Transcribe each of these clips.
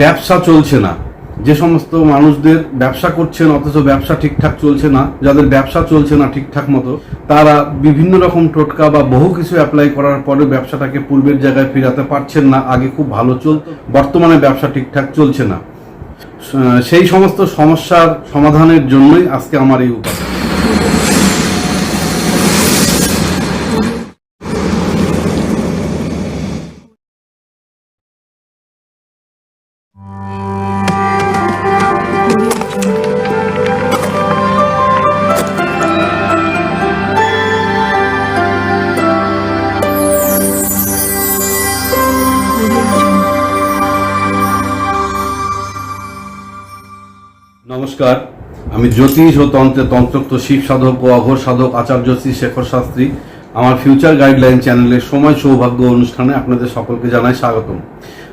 ব্যবসা চলছে না। যে সমস্ত মানুষদের ব্যবসা করছেন, অথচ ব্যবসা ঠিকঠাক চলছে না, যাদের ব্যবসা চলছে না ঠিকঠাক মতো, তারা বিভিন্ন রকম টোটকা বা বহু কিছু অ্যাপ্লাই করার পরে ব্যবসাটাকে পূর্বের জায়গায় ফেরাতে পারছেন না, আগে খুব ভালো চল, বর্তমানে ব্যবসা ঠিকঠাক চলছে না। সেই সমস্ত সমস্যার সমাধানের জন্যই আজকে আমার এই উপায়। নমস্কার, আমি জ্যোতিষ ও তন্ত্রে তন্ত্রোক্ত শিব সাধক ও অঘোর সাধক আচার্য শ্রী শেখর শাস্ত্রী। আমার ফিউচার গাইডলাইন চ্যানেলের সময় সৌভাগ্য অনুষ্ঠানে আপনাদের সকলকে জানাই স্বাগতম।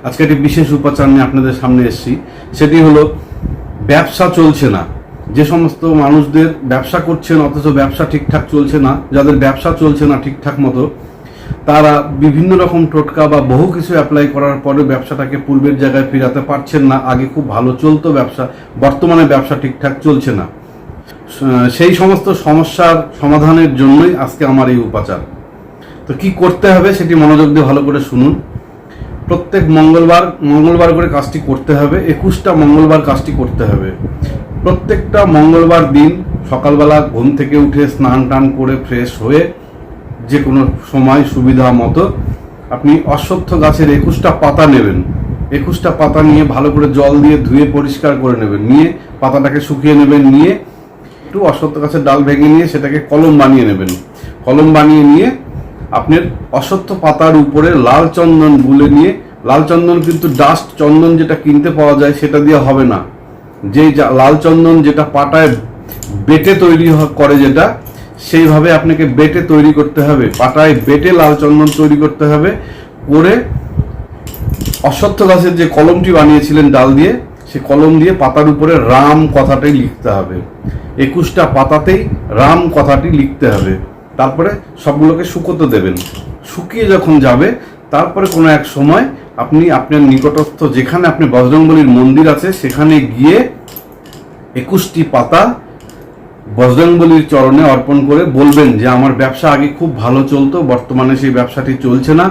আজকে একটি বিশেষ উপাচার নিয়ে আপনাদের সামনে এসেছি, সেটি হলো, ব্যবসা চলছে না। যে সমস্ত মানুষদের ব্যবসা করছেন, অথচ ব্যবসা ঠিকঠাক চলছে না, যাদের ব্যবসা চলছে না ঠিকঠাক মতো তারা বিভিন্ন রকম টোটকা বা বহু কিছু অ্যাপ্লাই করার পরে ব্যবসাটাকে পূর্বের জায়গায় ফেরাতে পারছেন না। আগে খুব ভালো চলতো ব্যবসা, বর্তমানে ব্যবসা ঠিকঠাক চলছে না। সেই সমস্ত সমস্যার সমাধানের জন্যই আজকে আমার এই উপাচার। তো কি করতে হবে সেটি মনোযোগ দিয়ে ভালো করে শুনুন। প্রত্যেক মঙ্গলবার মঙ্গলবার করে কাজটি করতে হবে, একুশটা মঙ্গলবার কাজটি করতে হবে। প্রত্যেকটা মঙ্গলবার দিন সকালবেলা ঘুম থেকে উঠে স্নান টান করে ফ্রেশ হয়ে যে কোনো সময় সুবিধা মতো আপনি অশ্বত্থ গাছের একুশটা পাতা নেবেন। একুশটা পাতা নিয়ে ভালো করে জল দিয়ে ধুয়ে পরিষ্কার করে নেবেন। নিয়ে পাতাটাকে শুকিয়ে নেবেন, নিয়ে একটু অশ্বত্থ গাছের ডাল ভেঙে নিয়ে সেটাকে কলম বানিয়ে নেবেন। কলম বানিয়ে নিয়ে আপনার অশ্বত্থ পাতার উপরে লাল চন্দন গুলে নিয়ে, লাল চন্দন কিন্তু ডাস্ট চন্দন যেটা কিনতে পাওয়া যায় সেটা দিয়ে হবে না। যে, লাল চন্দন যেটা পাটায় বেটে তৈরি করে যেটা সেইভাবে আপনাকে বেটে তৈরি করতে হবে, পাটায় বেটে লাল চন্দন তৈরি করতে হবে করে অশ্বত্থ গাছের যে কলমটি বানিয়েছিলেন ডাল দিয়ে সে কলম দিয়ে পাতার উপরে রাম কথাটাই লিখতে হবে। একুশটা পাতাতেই রাম কথাটি লিখতে হবে। তারপরে সবগুলোকে শুকোতে দেবেন। শুকিয়ে যখন যাবে, তারপরে কোনো এক সময় আপনি আপনার নিকটস্থ, যেখানে আপনি বজরংবলীর মন্দির আছে, সেখানে গিয়ে একুশটি পাতা বজরংবলীর চরণে অর্পণ করে বলবেন যে, আমার ব্যবসা আগে খুব ভালো চলতো, বর্তমানে সেই ব্যবসাটি চলছে না।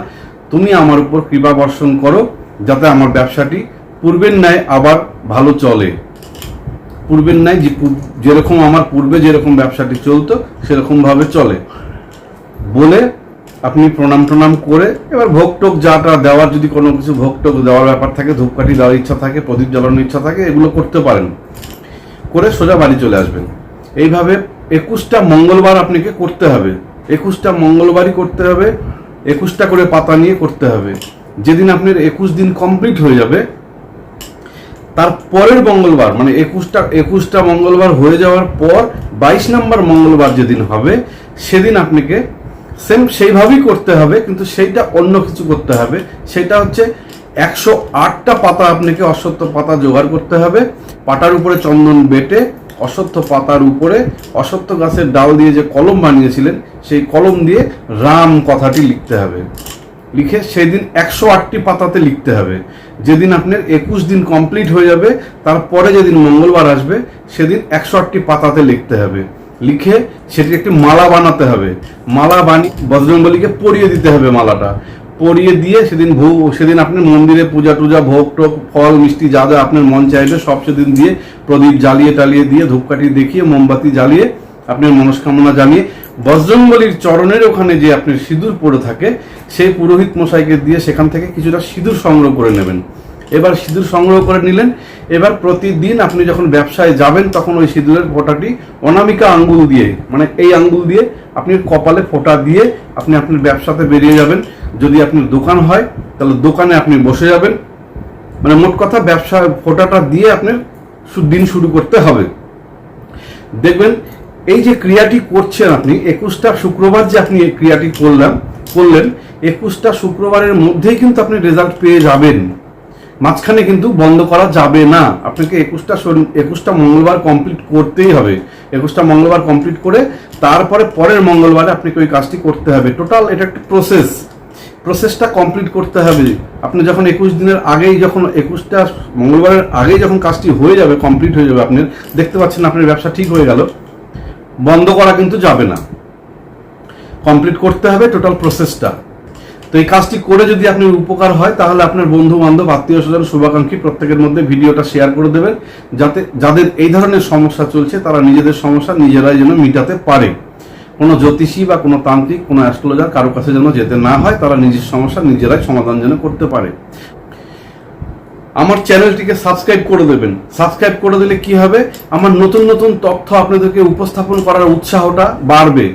তুমি আমার উপর কৃপা বর্ষণ করো, যাতে আমার ব্যবসাটি পূর্বের ন্যায় আবার ভালো চলে। পূর্বের ন্যায় যে যেরকম আমার পূর্বে যেরকম ব্যবসাটি চলতো সেরকম ভাবে চলে। বলে আপনি প্রণাম টনাম করে, এবার ভোগ টোক যাটা দেওয়ার, যদি কোনো কিছু ভোগ টোক দেওয়ার ব্যাপার থাকে, ধূপকাঠি দেওয়ার ইচ্ছা থাকে, প্রদীপ জ্বালানোর ইচ্ছা থাকে, এগুলো করতে পারেন। করে সোজা বাড়ি চলে আসবেন। এইভাবে একুশটা মঙ্গলবার আপনাকে করতে হবে। একুশটা মঙ্গলবারই করতে হবে, একুশটা করে পাতা নিয়ে করতে হবে। যেদিন আপনার একুশ দিন কমপ্লিট হয়ে যাবে, তার পরের মঙ্গলবার মানে একুশটা একুশটা মঙ্গলবার হয়ে যাওয়ার পর বাইশ নম্বর মঙ্গলবার যেদিন হবে, সেদিন আপনাকে সেম সেইভাবেই করতে হবে, কিন্তু সেইটা অন্য কিছু করতে হবে। সেটা হচ্ছে একশো আটটা পাতা আপনাকে অশ্বত্থ পাতা জোগাড় করতে হবে। পাতার উপরে চন্দন বেটে অশ্বত্থ পাতার উপরে অশ্বত্থ গাছের ডাল দিয়ে যে কলম বানিয়েছিলেন, সেই কলম দিয়ে রাম কথাটি লিখতে হবে। লিখে সেদিন একশো আটটি পাতাতে লিখতে হবে। যেদিন আপনার একুশ দিন কমপ্লিট হয়ে যাবে, তারপরে যেদিন মঙ্গলবার আসবে, সেদিন একশো আটটি পাতাতে লিখতে হবে। লিখে সেটি একটি মালা বানাতে হবে। মালা বানিয়ে বজরংবলীকে পরিয়ে দিতে হবে মালাটা। পরিয়ে দিয়ে সেদিন ভোগ, সেদিন আপনার মন্দিরে পূজা টুজা, ভোগ টোক ফল, মিষ্টি যা যা আপনার মন চাইবে সব সেদিন দিয়ে প্রদীপ জ্বালিয়ে টালিয়ে দিয়ে ধূপকাঠি দেখিয়ে, মোমবাতি জ্বালিয়ে, আপনার মনস্কামনা জানিয়ে বজরংবলীর চরণের ওখানে যে আপনার সিঁদুর পড়ে থাকে, সেই পুরোহিত মশাইকে দিয়ে সেখান থেকে কিছুটা সিঁদুর সংগ্রহ করে নেবেন। এবার সিঁদুর সংগ্রহ করে নিলেন, এবার প্রতিদিন আপনি যখন ব্যবসায় যাবেন, তখন ওই সিঁদুরের ফোঁটাটি অনামিকা আঙ্গুল দিয়ে মানে এই আঙ্গুল দিয়ে আপনি কপালে ফোঁটা দিয়ে আপনি আপনার ব্যবসাতে বেরিয়ে যাবেন। যদি আপনার দোকান হয়, তাহলে দোকানে আপনি বসে যাবেন। মানে মোট কথা, ব্যবসা ফোঁটাটা দিয়ে আপনার দিন শুরু করতে হবে। দেখবেন, এই যে ক্রিয়াটি করছেন আপনি, একুশটা শুক্রবার যে আপনি এই ক্রিয়াটি করলাম, করলেন, একুশটা শুক্রবারের মধ্যেই কিন্তু আপনি রেজাল্ট পেয়ে যাবেন। মাঝখানে কিন্তু বন্ধ করা যাবে না। আপনাকে একুশটা একুশটা মঙ্গলবার কমপ্লিট করতেই হবে। একুশটা মঙ্গলবার কমপ্লিট করে, তারপরে পরের মঙ্গলবারে আপনাকে ওই কাজটি করতে হবে। টোটাল এটা একটা প্রসেস প্রসেসটা কমপ্লিট করতে হবে। আপনি যখন একুশ দিনের আগেই যখন, একুশটা মঙ্গলবারের আগেই যখন কাজটি হয়ে যাবে কমপ্লিট হয়ে যাবে আপনার, দেখতে পাচ্ছেন আপনার ব্যবসা ঠিক হয়ে গেল। বন্ধ করা কিন্তু যাবে না। কমপ্লিট করতে হবে টোটাল প্রসেসটা তো এই কাজটি করে যদি আপনার উপকার হয়, তাহলে আপনার বন্ধু বান্ধব আত্মীয় স্বজন শুভাকাঙ্ক্ষী প্রত্যেকের মধ্যে ভিডিওটা শেয়ার করে দেবেন। যাতে, যাদের এই ধরনের সমস্যা চলছে, তারা নিজেদের সমস্যা নিজেরাই যেন মিটাতে পারে। কোনো জ্যোতিষী বা কোনো তান্ত্রিক, কোনো অ্যাস্ট্রোলজার কারও কাছে যেন যেতে না হয়, তারা নিজের সমস্যা নিজেরাই সমাধান যেন করতে পারে। আমার চ্যানেলটিকে সাবস্ক্রাইব করে দেবেন। সাবস্ক্রাইব করে দিলে কি হবে? আমার নতুন নতুন তথ্য আপনাদেরকে উপস্থাপন করার উৎসাহটা বাড়বে।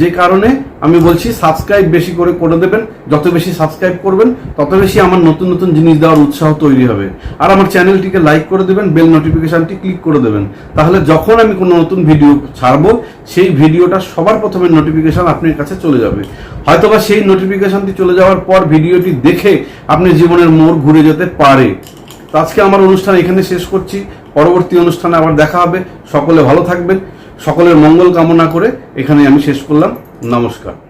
যে কারণে আমি বলছি সাবস্ক্রাইব বেশি করে করে দেবেন। যত বেশি সাবস্ক্রাইব করবেন, তত বেশি আমার নতুন নতুন জিনিস দেওয়ার উৎসাহ তৈরি হবে। আর আমার চ্যানেলটিকে লাইক করে দেবেন বেল নোটিফিকেশানটি ক্লিক করে দেবেন। তাহলে যখন আমি কোনো নতুন ভিডিও ছাড়বো, সেই ভিডিওটা সবার প্রথমে নোটিফিকেশান আপনার কাছে চলে যাবে। হয়তোবা সেই নোটিফিকেশনটি চলে যাওয়ার পর ভিডিওটি দেখে আপনি জীবনের মোড় ঘুরে যেতে পারে। তো আজকে আমার অনুষ্ঠান এখানে শেষ করছি। পরবর্তী অনুষ্ঠানে আবার দেখা হবে। সকলে ভালো থাকবেন। সকলের মঙ্গল কামনা করে এখানে আমি শেষ করলাম। নমস্কার।